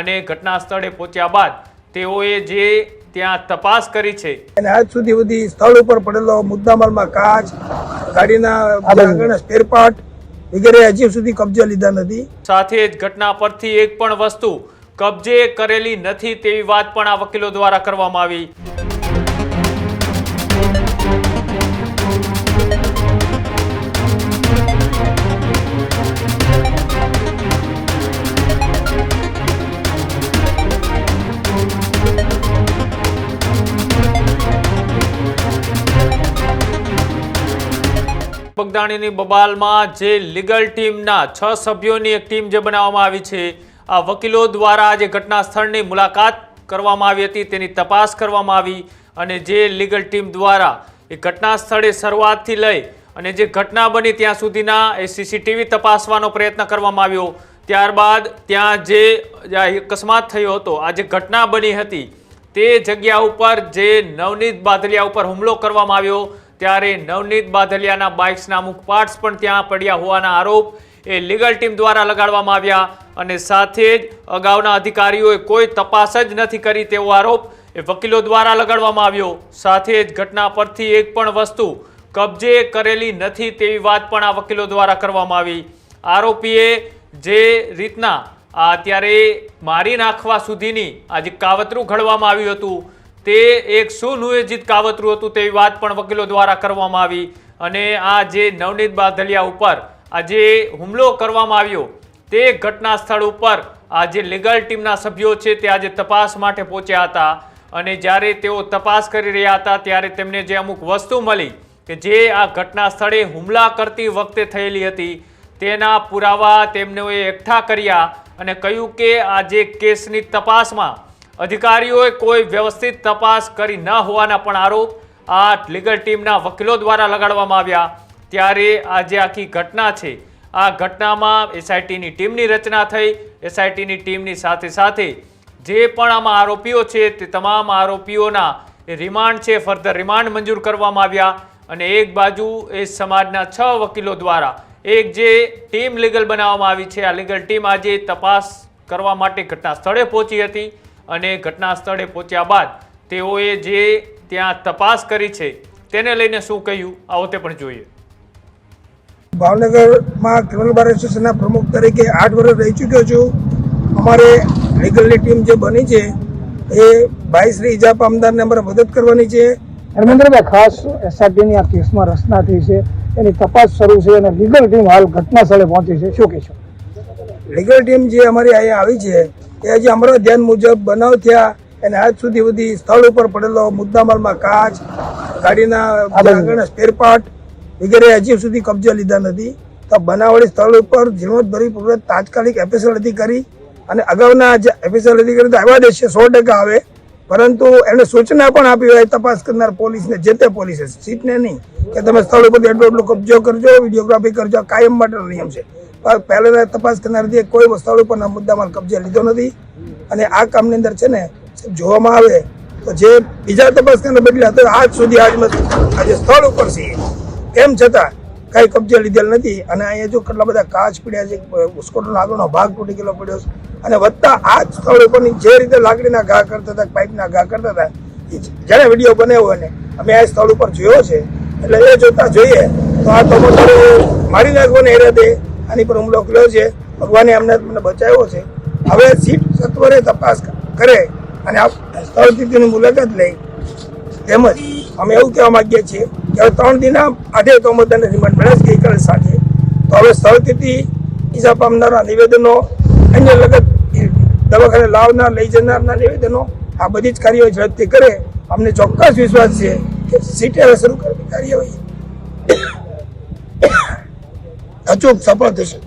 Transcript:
અને ઘટના સ્થળે પહોંચ્યા બાદ તેઓએ જે ત્યાં તપાસ કરી છે અને આજ સુધી બધી સ્થળ ઉપર પડેલો મુદ્દામાલમાં કાચ ગાડીના આગળના સ્પેર પાર્ટ વગેરે હજી સુધી કબજે લીધા નથી. સાથે જ ઘટના પરથી એક પણ વસ્તુ કબજે કરેલી નથી તેવી વાત પણ આ વકીલો દ્વારા કરવામાં આવી. બગદાણીની બબાલમાં જે લીગલ ટીમના છ સભ્યોની એક ટીમ જે બનાવવામાં આવી છે, આ વકીલો દ્વારા જે ઘટના સ્થળની મુલાકાત કરવામાં આવી હતી, તેની તપાસ કરવામાં આવી અને જે લીગલ ટીમ દ્વારા એ ઘટના સ્થળે શરૂઆતથી લઈ અને જે ઘટના બની ત્યાં સુધીના એ સીસીટીવી તપાસવાનો પ્રયત્ન કરવામાં આવ્યો. ત્યારબાદ ત્યાં જે અકસ્માત થયો હતો, આ જે ઘટના બની હતી, તે જગ્યા ઉપર જે નવનીત બાદલિયા ઉપર હુમલો કરવામાં આવ્યો. ત્યારે નવનીત બાદલિયાના બાઇક્સના અમુક પાર્ટ્સ પણ ત્યાં પડ્યા હોવાના આરોપ એ લીગલ ટીમ દ્વારા લગાડવામાં આવ્યા અને સાથે જ અગાઉના અધિકારીઓએ કોઈ તપાસ જ નથી કરી તેવો આરોપ એ વકીલો દ્વારા લગાડવામાં આવ્યો. સાથે જ ઘટના પરથી એક પણ વસ્તુ કબજે કરેલી નથી તેવી વાત પણ આ વકીલો દ્વારા કરવામાં આવી. આરોપીએ જે રીતના અત્યારે મારી નાખવા સુધીની આજે કાવતરું ઘડવામાં આવ્યું હતું તે એક સુનિયોજિત કાવતરું હતું તેવી વાત પણ વકીલો દ્વારા કરવામાં આવી. અને આ જે નવનીત બાદલિયા ઉપર આ જે હુમલો કરવામાં આવ્યો, તે ઘટના સ્થળ ઉપર આ જે લીગલ ટીમના સભ્યો છે તે આજે તપાસ માટે પહોંચ્યા હતા. અને જ્યારે તેઓ તપાસ કરી રહ્યા હતા, ત્યારે તેમને જે અમુક વસ્તુ મળી કે જે આ ઘટના સ્થળે હુમલા કરતી વખતે થયેલી હતી, તેના પુરાવા તેમને એકઠા કર્યા અને કહ્યું કે આ જે કેસની તપાસમાં અધિકારીઓએ કોઈ વ્યવસ્થિત તપાસ કરી ન હોવાના પણ આરોપ આ લીગલ ટીમના વકીલો દ્વારા લગાડવામાં આવ્યા. ત્યારે આ જે આખી ઘટના છે. આ ઘટનામાં એસઆઈટીની ટીમની રચના થઈ. એસઆઈટીની ટીમની સાથે સાથે જે પણ આમાં આરોપીઓ છે તે તમામ આરોપીઓના રિમાન્ડ છે, ફર્ધર રિમાન્ડ મંજૂર કરવામાં આવ્યા અને એક બાજુ એ સમાજના છ વકીલો દ્વારા એક જે ટીમ લીગલ બનાવવામાં આવી છે. આ લીગલ ટીમ આજે તપાસ કરવા માટે ઘટના સ્થળે પહોંચી હતી. અને ઘટના સ્થળે પહોંચ્યા બાદ તેઓએ જે ત્યાં તપાસ કરી છે તેને લઈને શું કહ્યું? આવો તે પણ જોઈએ. ભાવનગરમાં ક્રિમિનલ બાર એસોસિએશનના પ્રમુખ તરીકે આઠ વર્ષ રહી ચૂક્યો છું. અમારે લીગલની ટીમ જે બની છે એ ભાઈ શ્રી ઇજા પામદારને અમારે મદદ કરવાની છે. ધર્મેન્દ્રભાઈ ખાસ એસઆરટીની આ કેસમાં રચના થઈ છે એની તપાસ શરૂ છે અને લીગલ ટીમ હાલ ઘટના સ્થળે પહોંચી છે. શું કહેશો? લીગલ ટીમ જે અમારી અહીંયા આવી છે એ હજી અમારા ધ્યાન મુજબ બનાવ થયા અને આજ સુધી બધી સ્થળ ઉપર પડેલો મુદ્દામાલમાં કાચ ગાડીના આગળના સ્પેરપાર્ટ વગેરે હજી સુધી કબજો લીધા નથી. તો બનાવડી સ્થળ ઉપર ઝીણવટભરી તાત્કાલિક એફએસએલ અધિકારી અને અગાઉના જે એફએસએલ અધિકારી તો આવ્યા દેશે છે સો ટકા આવે. પરંતુ એને સૂચના પણ આપી હોય તપાસ કરનાર પોલીસને જે તે પોલીસે સીટને નહીં કે તમે સ્થળ ઉપર એટલો એટલો કબજો કરજો વિડીયોગ્રાફી કરજો કાયમ માટેનો નિયમ છે. પણ પહેલા તપાસ કરનારથી કોઈ સ્થળ આ મુદ્દામાં કબજે લીધો નથી. અને આ કામની અંદર છે ને જોવામાં આવે તો જે બીજા તપાસ કરનાર બદલે હતો આજ સુધી આજમાં આજે સ્થળ ઉપર છે. તેમ છતાં કાંઈ કબજે લીધેલ નથી અને અહીંયા જો કેટલા બધા કાચ પીડ્યા છે સ્કૂટરનો આગળનો ભાગ તૂટી ગયેલો પડ્યો છે. અને વધતા આ સ્થળ ઉપરની જે રીતે લાકડીના ઘા કરતા હતા, પાઇપના ઘા કરતા હતા જ્યારે વીડિયો બનાવ્યો ને, અમે આ સ્થળ ઉપર જોયો છે. એટલે એ જોતા જોઈએ તો આ તો મારી નાખવાને ઈરાદે આની પર હુમલો કર્યો છે. ભગવાને અમને મને બચાવ્યો છે. હવે સીટ સત્વરે તપાસ કરે અને આ સ્થળ મુલાકાત લઈ તેમજ અમે એવું કહેવા માંગીએ છીએ કે હવે ત્રણ દિના આઠે તો મતદાન રિમાન્ડ મળે છે ગઈકાલે સાંજે. તો હવે સ્થળથી ઈજા પામનારા નિવેદનો, અન્ય લગત દવાખાને લાવનાર, લઈ જનારના નિવેદનો, આ બધી જ કાર્યવાહી ઝડપથી કરે. અમને ચોક્કસ વિશ્વાસ છે કે સીટે હવે શરૂ કરવી કાર્યવાહી அச்சோக் சபாதேஷன்